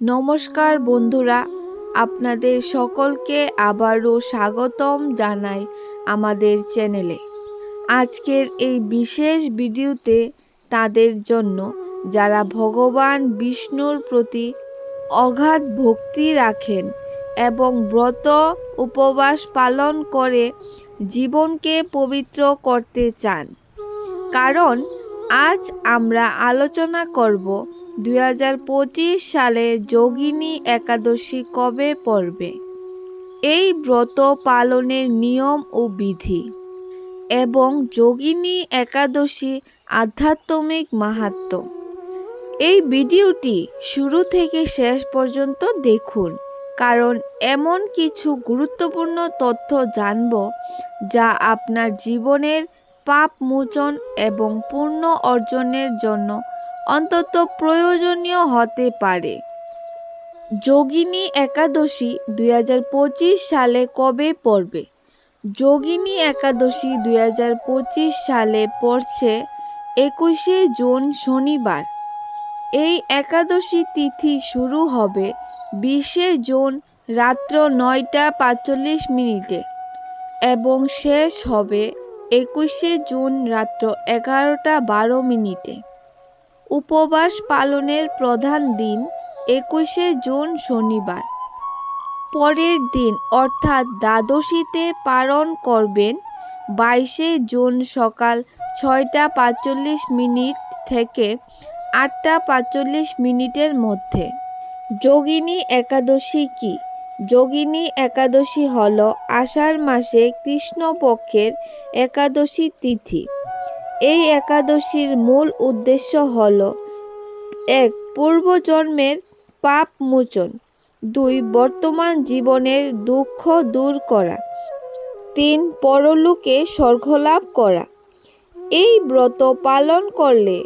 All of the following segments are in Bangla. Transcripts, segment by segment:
নমস্কার বন্ধুরা, আপনাদের সকলকে আবারও স্বাগতম জানাই আমাদের চ্যানেলে। আজকের এই বিশেষ ভিডিওতে তাদের জন্য যারা ভগবান বিষ্ণুর প্রতি অগাধ ভক্তি রাখেন এবং ব্রত উপবাস পালন করে জীবনকে পবিত্র করতে চান, কারণ আজ আমরা আলোচনা করব দু হাজার পঁচিশ সালে যোগিনী একাদশী কবে পড়বে? এই ব্রত পালনের নিয়ম ও বিধি এবং যোগিনী একাদশী আধ্যাত্মিক মাহাত্ম এই ভিডিওটি শুরু থেকে শেষ পর্যন্ত দেখুন, কারণ এমন কিছু গুরুত্বপূর্ণ তথ্য জানব যা আপনার জীবনের পাপ মোচন এবং পূর্ণ অর্জনের জন্য অন্তত প্রয়োজনীয় হতে পারে। যোগিনী একাদশী দুই হাজার পঁচিশ সালে কবে পড়বে? যোগিনী একাদশী দুই হাজার পঁচিশ সালে পড়ছে একুশে জুন শনিবার। এই একাদশী তিথি শুরু হবে বিশে জুন রাত্র নয়টা পাঁচচল্লিশ মিনিটে এবং শেষ হবে একুশে জুন রাত্র এগারোটা বারো মিনিটে। উপবাস পালনের প্রধান দিন একুশে জুন শনিবার। পরের দিন অর্থাৎ দ্বাদশীতে পালন করবেন বাইশে জুন সকাল ছয়টা পাঁচচল্লিশ মিনিট থেকে আটটা পাঁচচল্লিশ মিনিটের মধ্যে। যোগিনী একাদশী কি? যোগিনী একাদশী হল আষাঢ় মাসে কৃষ্ণপক্ষের একাদশী তিথি। এই একাদশীর মূল উদ্দেশ্য হল, এক, পূর্বজন্মের পাপ মোচন দুই, বর্তমান জীবনের দুঃখ দূর করা, তিন, পরলোকে স্বর্গলাভ করা। এই ব্রত পালন করলে,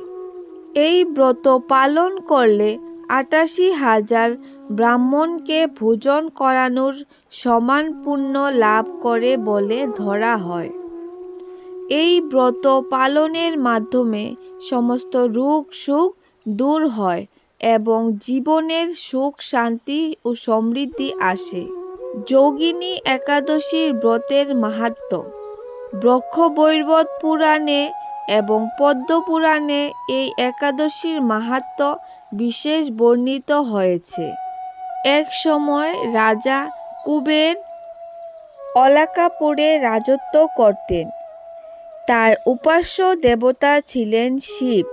এই ব্রত পালন করলে আটাশি হাজার ব্রাহ্মণকে ভোজন করানোর সমান পুণ্য লাভ করে বলে ধরা হয়। এই ব্রত পালনের মাধ্যমে সমস্ত রোগ সুখ দূর হয় এবং জীবনের সুখ, শান্তি ও সমৃদ্ধি আসে। যোগিনী একাদশীর ব্রতের মাহাত্ম। ব্রক্ষবৈবত পুরাণে এবং পদ্ম পুরাণে এই একাদশীর মাহাত্ম বিশেষ বর্ণিত হয়েছে। এক সময় রাজা কুবের অলাকাপুরে রাজত্ব করতেন। তার উপাস্য দেবতা ছিলেন শিব।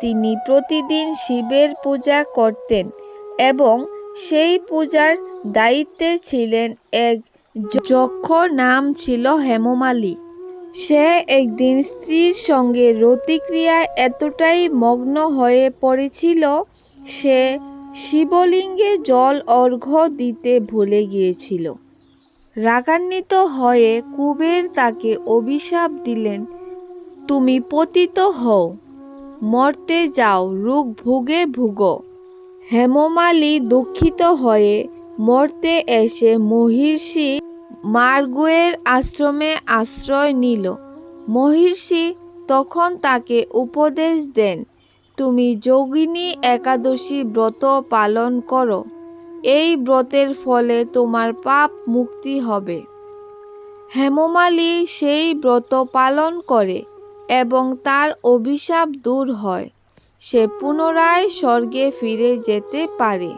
তিনি প্রতিদিন শিবের পূজা করতেন এবং সেই পূজার দায়িত্বে ছিলেন এক যক্ষ নাম ছিল হেমমালী। সে একদিন স্ত্রীর সঙ্গে রতিক্রিয়ায় এতটাই মগ্ন হয়ে পড়েছিল, সে শিবলিঙ্গে জল অর্ঘ্য দিতে ভুলে গিয়েছিল। রাগান্বিত হয়ে কুবের তাকে অভিশাপ দিলেন, তুমি পতিত হও, মরতে যাও, রোগ ভুগে ভুগো। হেমমালী দুঃখিত হয়ে মরতে এসে মহিষী মার্গুয়ের আশ্রমে আশ্রয় নিল। মহিষী তখন তাকে উপদেশ দেন, তুমি যোগিনী একাদশী ব্রত পালন করো। এই ব্রতের ফলে তোমার পাপ মুক্তি হবে। হেমমালী সেই ব্রত পালন করে এবং তার অভিশাপ দূর হয়। সে পুনরায় স্বর্গে ফিরে যেতে পারে।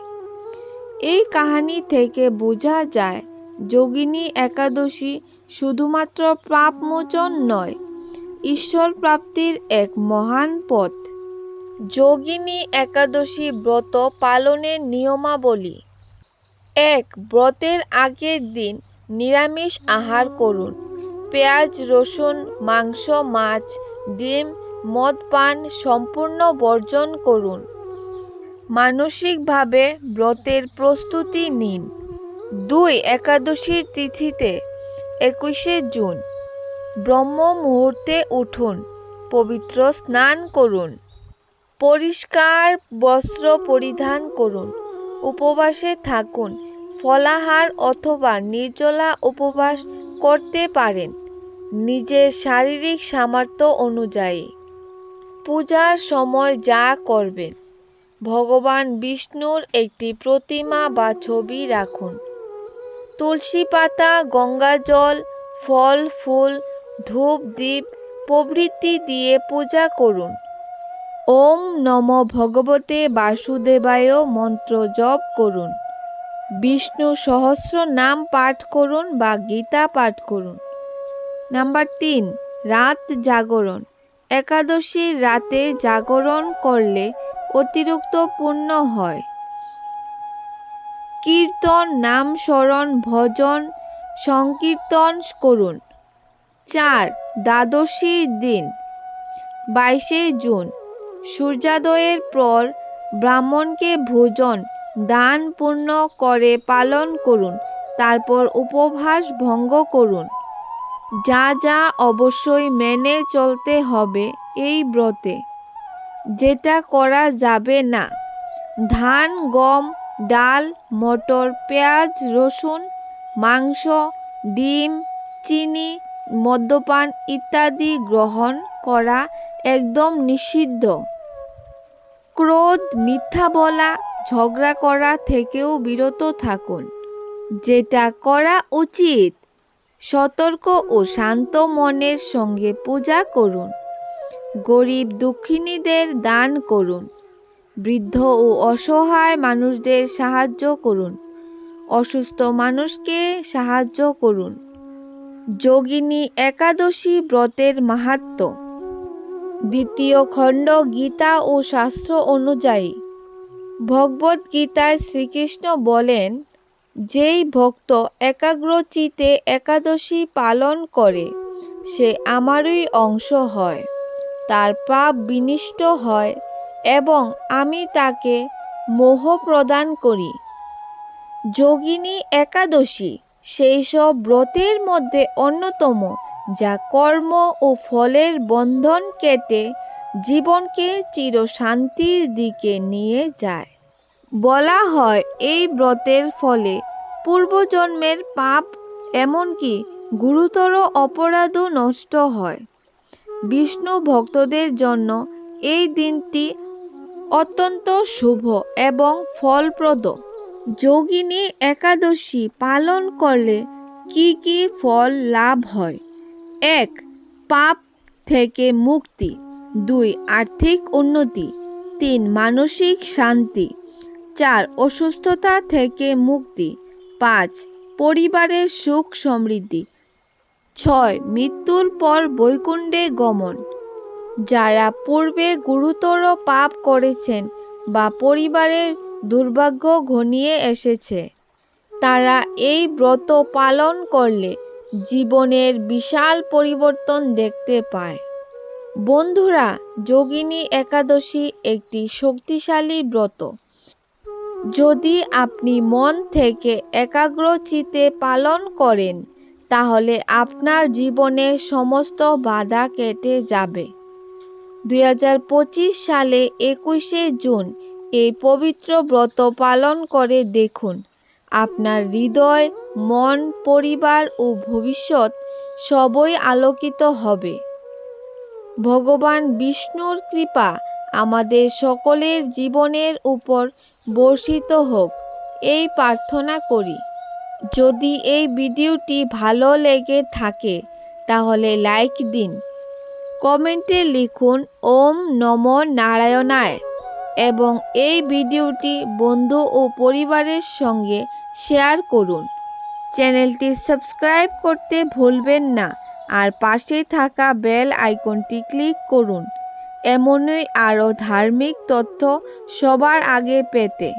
এই কাহিনী থেকে বোঝা যায়, যোগিনী একাদশী শুধুমাত্র পাপমোচন নয়, ঈশ্বর প্রাপ্তির এক মহান পথ। যোগিনী একাদশী ব্রত পালনের নিয়মাবলী এক, ব্রতের আগের দিন নিরামিষ আহার করুন। পেঁয়াজ, রসুন, মাংস, মাছ, ডিম, মদ, পান সম্পূর্ণ বর্জন করুন। মানসিকভাবে ব্রতের প্রস্তুতি নিন। দুই, একাদশীর তিথিতে একুশে জুন, ব্রহ্ম মুহূর্তে উঠুন, পবিত্র স্নান করুন, পরিষ্কার বস্ত্র পরিধান করুন। উপবাসে থাকুন, ফলাহার অথবা নির্জলা উপবাস করতে পারেন, নিজের শারীরিক সামর্থ্য অনুযায়ী। পূজার সময় যা করবেন, ভগবান বিষ্ণুর একটি প্রতিমা বা ছবি রাখুন। তুলসী পাতা, গঙ্গা জল, ফল, ফুল, ধূপ দ্বীপ প্রভৃতি দিয়ে পূজা করুন। ওম নম ভগবতে বাসুদেবায় মন্ত্র জপ করুন। বিষ্ণু সহস্র নাম পাঠ করুন বা গীতা পাঠ করুন। নাম্বার তিন, রাত জাগরণ। একাদশীর রাতে জাগরণ করলে অতিরিক্ত পুণ্য হয়। কীর্তন, নাম স্মরণ, ভজন, সংকীর্তন করুন। চার, দ্বাদশীর দিন। বাইশে জুন। সূর্যোদয়ের পর ব্রাহ্মণকে ভোজন, দান পূর্ণ করে পালন করুন, তারপর উপবাস ভঙ্গ করুন। যা যা অবশ্যই মেনে চলতে হবে এই ব্রতে। যেটা করা যাবে না। ধান, গম, ডাল, মটর, পেঁয়াজ, রসুন, মাংস, ডিম, চিনি, মদ্যপান ইত্যাদি গ্রহণ করা একদম নিষিদ্ধ। ক্রোধ, মিথ্যা বলা, ঝগড়া করা থেকেও বিরত থাকুন। যেটা করা উচিত, সতর্ক ও শান্ত মনের সঙ্গে পূজা করুন। গরিব দুঃখিনীদের দান করুন। বৃদ্ধ ও অসহায় মানুষদের সাহায্য করুন। অসুস্থ মানুষকে সাহায্য করুন। যোগিনী একাদশী ব্রতের মাহাত্ম্য দ্বিতীয় খণ্ড গীতা ও শাস্ত্র অনুযায়ী। ভগবদ গীতায় শ্রীকৃষ্ণ বলেন, যেই ভক্ত একাগ্রচিতে একাদশী পালন করে, সে আমারই অংশ হয়, তার পাপ বিনিষ্ট হয় এবং আমি তাকে মোহ প্রদান করি। যোগিনী একাদশী সেই সব ব্রতের মধ্যে অন্যতম যা কর্ম ও ফলের বন্ধন কেটে জীবনকে চিরশান্তির দিকে নিয়ে যায়। বলা হয়, এই ব্রতের ফলে পূর্বজন্মের পাপ এমনকি গুরুতর অপরাধও নষ্ট হয়। বিষ্ণু ভক্তদের জন্য এই দিনটি অত্যন্ত শুভ এবং ফলপ্রদ। যোগিনী একাদশী পালন করলে কি কি ফল লাভ হয়? এক, পাপ থেকে মুক্তি। দুই, আর্থিক উন্নতি। তিন, মানসিক শান্তি। চার, অসুস্থতা থেকে মুক্তি। পাঁচ, পরিবারের সুখ সমৃদ্ধি। ছয়, মৃত্যুর পর বৈকুণ্ঠে গমন। যারা পূর্বে গুরুতর পাপ করেছেন বা পরিবারের দুর্ভাগ্য ঘনিয়ে এসেছে, তারা এই ব্রত পালন করলে জীবনের বিশাল পরিবর্তন দেখতে পায়। বন্ধুরা, যোগিনী একাদশী একটি শক্তিশালী ব্রত। যদি আপনি মন থেকে একাগ্রচিতে পালন করেন, তাহলে আপনার জীবনে সমস্ত বাধা কেটে যাবে। দুই হাজার পঁচিশ সালে একুশে জুন এই পবিত্র ব্রত পালন করে দেখুন। আপনার হৃদয়, মন, পরিবার ও ভবিষ্যৎ সবই আলোকিত হবে। ভগবান বিষ্ণুর কৃপা আমাদের সকলের জীবনের উপর বর্ষিত হোক, এই প্রার্থনা করি। যদি এই ভিডিওটি ভালো লেগে থাকে, তাহলে লাইক দিন, কমেন্টে লিখুন, ওম নম নারায়ণায়। এবং এই ভিডিওটি বন্ধু ও পরিবারের সঙ্গে শেয়ার করুন। চ্যানেলটি সাবস্ক্রাইব করতে ভুলবেন না আর পাশে থাকা বেল আইকনটি ক্লিক করুন। এমনই আরও ধার্মিক তথ্য সবার আগে পেতে।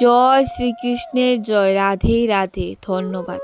জয় শ্রীকৃষ্ণের জয়। রাধে রাধে। ধন্যবাদ।